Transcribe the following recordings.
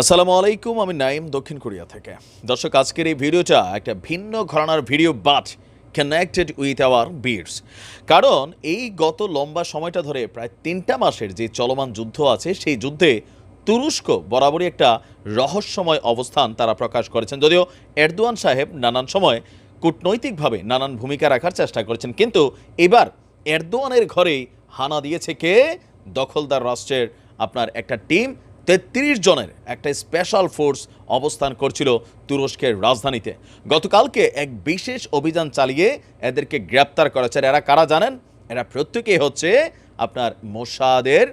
আসসালামু আলাইকুম, আমি নাইম দক্ষিণ কোরিয়া থেকে। দর্শক, আজকের এই ভিডিওটা একটা ভিন্ন ঘরানার video but connected with our beads কারণ এই গত লম্বা সময়টা ধরে প্রায় তিনটা মাসের যে চলমান যুদ্ধ আছে, সেই যুদ্ধে তুরস্ক বরাবরই একটা রহস্যময় অবস্থান তারা প্রকাশ করেছেন। যদিও এরদোয়ান সাহেব নানান সময় কূটনৈতিকভাবে নানান ভূমিকা রাখার চেষ্টা করেছেন, কিন্তু এবার এরদোয়ানের ঘরেই হানা দিয়েছে কে? দখলদার রাষ্ট্রের আপনার একটা টিম। তেত্রিশ জনের একটা স্পেশাল ফোর্স অবস্থান করছিল তুরস্কের রাজধানীতে। গতকালকে এক বিশেষ অভিযান চালিয়ে এদেরকে গ্রেপ্তার করেছে। এরা কারা জানেন? এরা প্রত্যেকেই হচ্ছে আপনার মোসাদের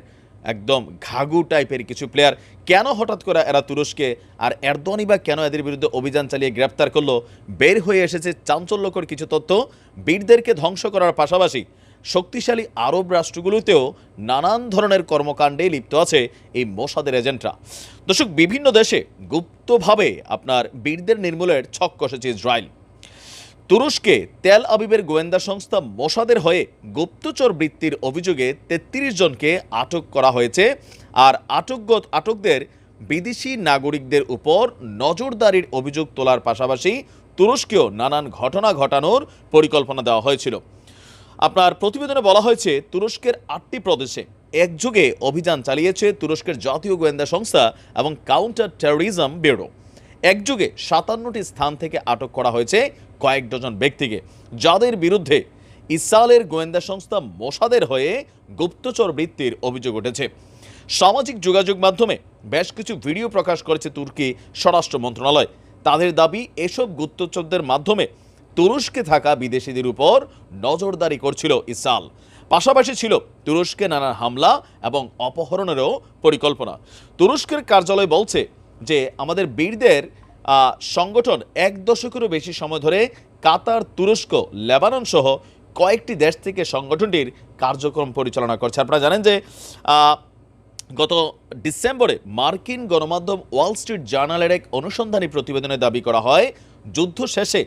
একদম ঘাগু টাইপের কিছু প্লেয়ার কেন হঠাৎ করে এরা তুরস্কে আর এরদোয়ানি বা কেন এদের বিরুদ্ধে অভিযান চালিয়ে গ্রেপ্তার করল? বের হয়ে এসেছে চাঞ্চল্যকর কিছু তথ্য। বীরদেরকে ধ্বংস করার পাশাপাশি শক্তিশালী আরব রাষ্ট্রগুলোতেও নানান ধরনের কর্মকাণ্ডে লিপ্ত আছে এই মোসাদের এজেন্টরা। দর্শক, বিভিন্ন দেশে গুপ্তভাবে আপনার বীরদের নির্মূলের ছক কষেছে ইসরায়েল। তুরস্কে তেল আবিবের গোয়েন্দা সংস্থা মোসাদের হয়ে গুপ্তচর বৃত্তির অভিযোগে তেত্রিশ জনকে আটক করা হয়েছে আর আটকগত আটকদের বিদেশি নাগরিকদের উপর নজরদারির অভিযোগ তোলার পাশাপাশি তুরস্কেও নানান ঘটনা ঘটানোর পরিকল্পনা দেওয়া হয়েছিল। আপনার প্রতিবেদনে বলা হয়েছে, তুরস্কের আটটি প্রদেশে একযোগে অভিযান চালিয়েছে তুরস্কের জাতীয় গোয়েন্দা সংস্থা এবং কাউন্টার টেরোরিজম ব্যুরো একযোগে সাতান্নটি স্থান থেকে আটক করা হয়েছে কয়েক ডজন ব্যক্তিকে। যাদের বিরুদ্ধে ইসরায়েলের গোয়েন্দা সংস্থা মোসাদের হয়ে গুপ্তচর বৃত্তির অভিযোগ উঠেছে। সামাজিক যোগাযোগ মাধ্যমে বেশ কিছু ভিডিও প্রকাশ করেছে তুর্কি স্বরাষ্ট্র মন্ত্রণালয়। তাদের দাবি, এসব গুপ্তচরদের মাধ্যমে তুরস্কে থাকা বিদেশিদের উপর নজরদারি করছিল ইসাল পাশাপাশি ছিল তুরস্কে নানা হামলা এবং অপহরণেরও পরিকল্পনা। তুরস্কের কার্যালয় বলছে যে, আমাদের বীরদের সংগঠন এক দশকেরও বেশি সময় ধরে কাতার, তুরস্ক, লেবানন সহ কয়েকটি দেশ থেকে সংগঠনটির কার্যক্রম পরিচালনা করছে। আপনারা জানেন যে গত ডিসেম্বরে মার্কিন গণমাধ্যম ওয়াল স্ট্রিট জার্নালের এক অনুসন্ধানী প্রতিবেদনে দাবি করা হয়, যুদ্ধ শেষে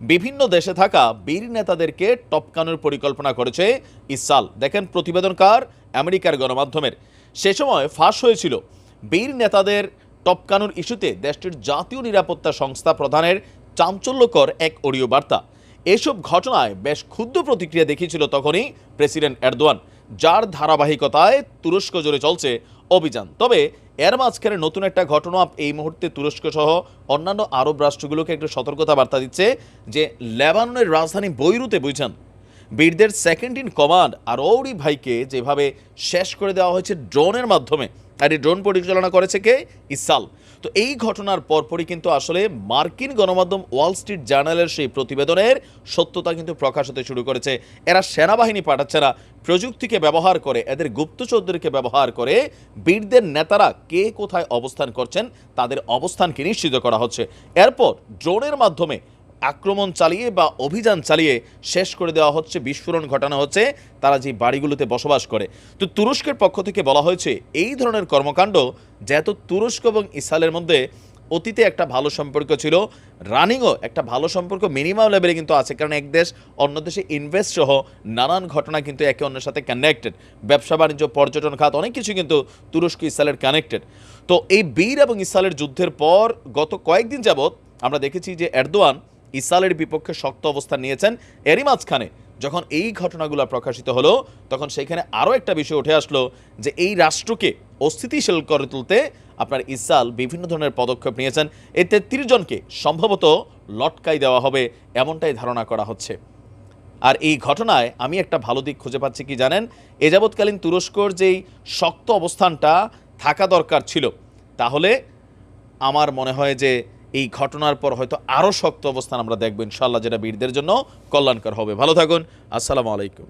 বিভিন্ন দেশে থাকা বীর নেতাদেরকে টপকানোর পরিকল্পনা করেছে ইসাল দেখেন প্রতিবেদনকার আমেরিকার গণমাধ্যমের। সে সময় ফাঁস হয়েছিল। বীর নেতাদের টপকানোর ইস্যুতে দেশটির জাতীয় নিরাপত্তা সংস্থা প্রধানের চাঞ্চল্যকর এক অডিও বার্তা। এসব ঘটনায় বেশ ক্ষুদ্র প্রতিক্রিয়া দেখিয়েছিল তখনই প্রেসিডেন্ট এরদোয়ান, যার ধারাবাহিকতায় তুরস্ক জুড়ে চলছে অভিযান। তবে এর মাঝখানে নতুন একটা ঘটনা এই মুহূর্তে তুরস্ক সহ অন্যান্য আরব রাষ্ট্রগুলোকে একটু সতর্কতা বার্তা দিচ্ছে যে লেবাননের রাজধানী বৈরুতে বুঝছেন বীরদের সেকেন্ড ইন কমান্ড আর ওরি ভাইকে যেভাবে শেষ করে দেওয়া হয়েছে ড্রোনের মাধ্যমে। আর এই ড্রোন পরিচালনা করেছে কে? ইসাল। তো এই ঘটনার পরপরই কিন্তু আসলে মার্কিন গণমাধ্যম ওয়াল স্ট্রিট জার্নালের সেই প্রতিবেদনের সত্যতা কিন্তু প্রকাশ হতে শুরু করেছে। এরা সেনাবাহিনী পাঠাচ্ছে না, প্রযুক্তিকে ব্যবহার করে, এদের গুপ্তচরদেরকে ব্যবহার করে বীরদের নেতারা কে কোথায় অবস্থান করছেন, তাদের অবস্থানকে নিশ্চিত করা হচ্ছে। এরপর ড্রোনের মাধ্যমে আক্রমণ চালিয়ে বা অভিযান চালিয়ে শেষ করে দেওয়া হচ্ছে, বিস্ফোরণ ঘটানো হচ্ছে, তারা যে বাড়িগুলোতে বসবাস করে। তো তুরস্কের পক্ষ থেকে বলা হয়েছে, এই ধরনের কর্মকাণ্ড যেহেতু তুরস্ক এবং ইসরায়েলের মধ্যে অতীতে একটা ভালো সম্পর্ক ছিল, রানিংও একটা ভালো সম্পর্ক মিনিমাম লেভেলে কিন্তু আছে, কারণ এক দেশ অন্য দেশে ইনভেস্ট সহ নানান ঘটনা কিন্তু একে অন্যের সাথে কানেক্টেড ব্যবসা, বাণিজ্য, পর্যটন, খাত, অনেক কিছু কিন্তু তুরস্ক, ইসরায়েলের কানেক্টেড তো এই বীর এবং ইসরায়েলের যুদ্ধের পর গত কয়েকদিন যাবৎ আমরা দেখেছি যে এরদোয়ান ইসরায়েলের বিপক্ষে শক্ত অবস্থান নিয়েছেন এরই মাঝখানে যখন এই ঘটনাগুলো প্রকাশিত হলো, তখন সেখানে আরও একটা বিষয় উঠে আসলো যে এই রাষ্ট্রকে অস্থিতিশীল করে তুলতে আপনার ইসরায়েল বিভিন্ন ধরনের পদক্ষেপ নিয়েছেন। এই তেত্রিশ জনকে সম্ভবত লটকাই দেওয়া হবে এমনটাই ধারণা করা হচ্ছে। আর এই ঘটনায় আমি একটা ভালো দিক খুঁজে পাচ্ছি কি জানেন? এ যাবৎকালীন তুরস্কর যেই শক্ত অবস্থানটা থাকা দরকার ছিল, তাহলে আমার মনে হয় যে এই ঘটনার পর হয়তো আরও শক্ত অবস্থান আমরা দেখব ইনশাল্লাহ যেটা বীরদের জন্য কল্যাণকর হবে। ভালো থাকুন, আসসালামু আলাইকুম।